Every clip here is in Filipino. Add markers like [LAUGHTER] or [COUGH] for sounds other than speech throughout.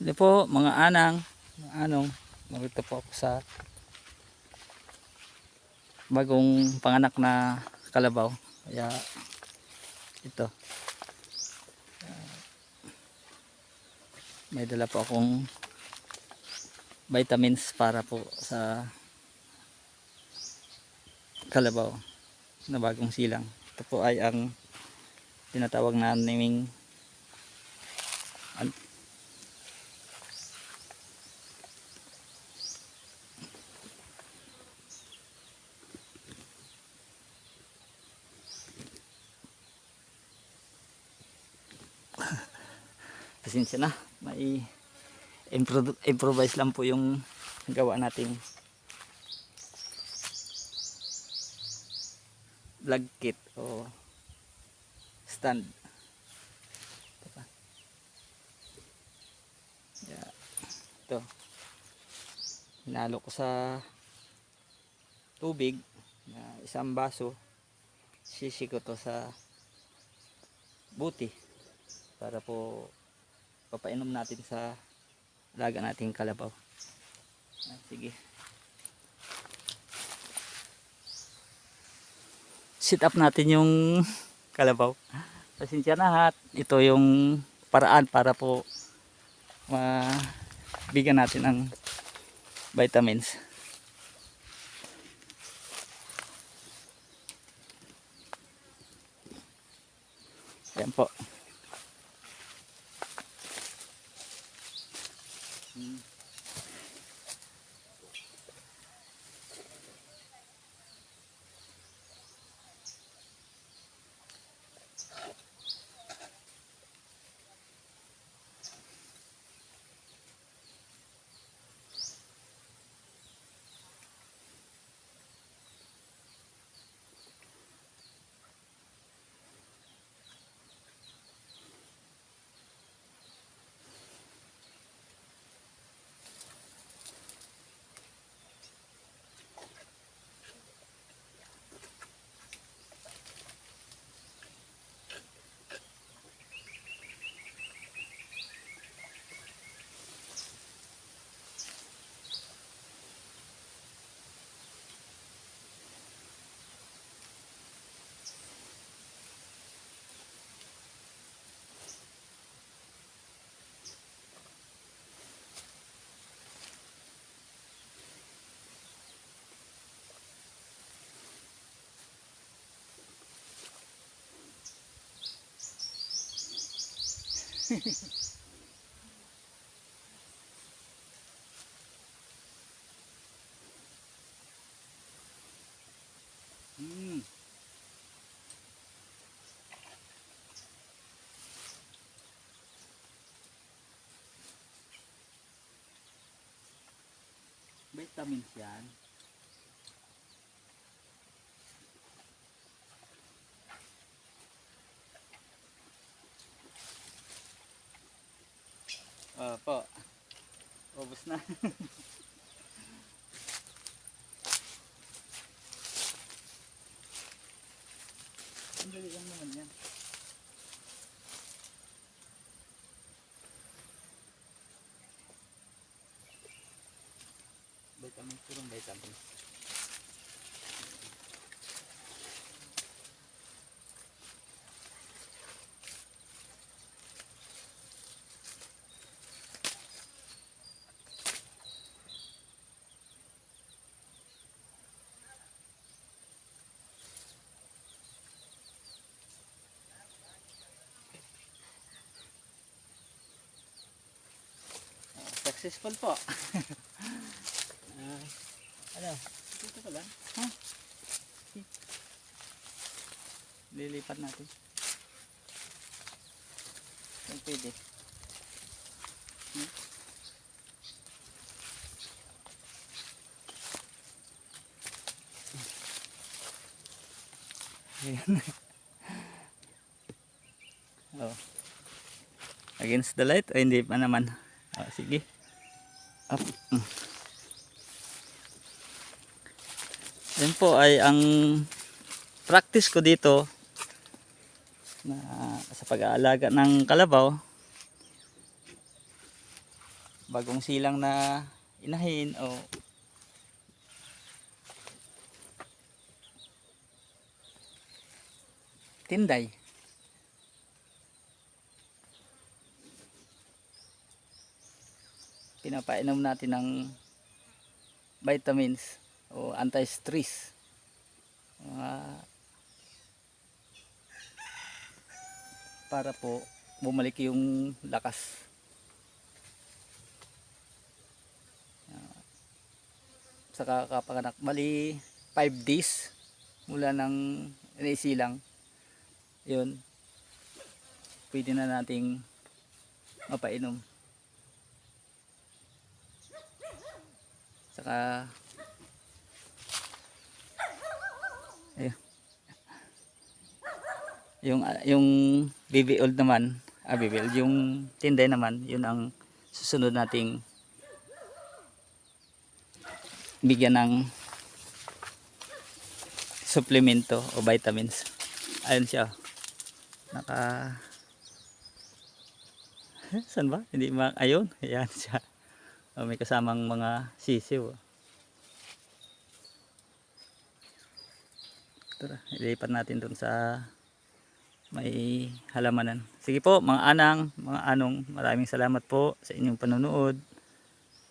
Hindi po, mga anang, mga anong, marito po ako sa bagong panganak na kalabaw. Kaya ito. May dala po akong vitamins para po sa kalabaw na bagong silang. Ito po ay ang tinatawag na naming [LAUGHS] pasensya na. May impro- improvise lang po yung gawa nating vlog kit o stand. Pa yeah. ito. Hinalo ko sa tubig na isang baso. Sisi ko to sa buti para po papainom natin sa alaga nating kalabaw. Ah, sige. Sit up natin yung [LAUGHS] kalabaw. Pasensya na hat ito yung paraan para po mabigyan natin ng vitamins. Yan po Hmm. Vitamins. Opo. Ubus na. [LAUGHS] Ang dali lang naman yan. Vitamin, purong vitamin. Ah, Successful po. Ah, [LAUGHS] ano? Dito ka lang? Ha? Lilipat natin. Kung pwede. Hmm? [LAUGHS] Ayan. [LAUGHS] oh. Against the light? O hindi pa naman? Oh, sige. Up. Yan po ay ang practice ko dito na sa pag-aalaga ng kalabaw bagong silang na inahin o tinday. Pinapainom natin ng vitamins o anti-stress. Mga para po bumalik yung lakas. Ah, Sa kakapanganak, mali 5 days mula ng naisilang. Yun. Pwede na nating mapainom. Saka ayun. Yung ah, yung baby old naman, ah baby old, yung tinday naman, yun ang susunod nating bigyan ng suplemento o vitamins. Ayun siya. Naka [LAUGHS] Saan ba? Hindi ma ayun, ayan siya. Oh, may kasamang mga sisiw. oh. Tara, ilipat natin dun sa may halamanan. Sige po, mga anang, mga anong, maraming salamat po sa inyong panonood.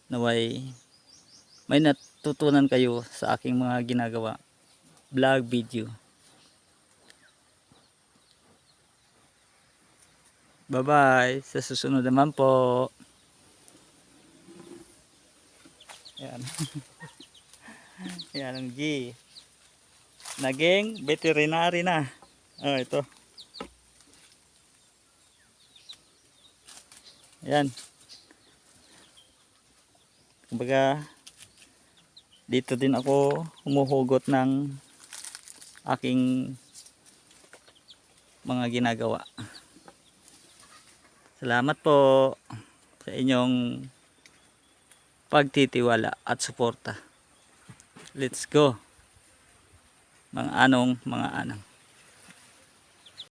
Naway may natutunan kayo sa aking mga ginagawa. Vlog video. Bye-bye. Sa susunod naman po. Yan. [LAUGHS] Yan ang G. Naging veterinary na. Oh, ito. Yan. Kumbaga, dito din ako humuhugot ng aking mga ginagawa. Salamat po sa inyong pagtitiwala at suporta. Let's go. Mga anong, mga anang.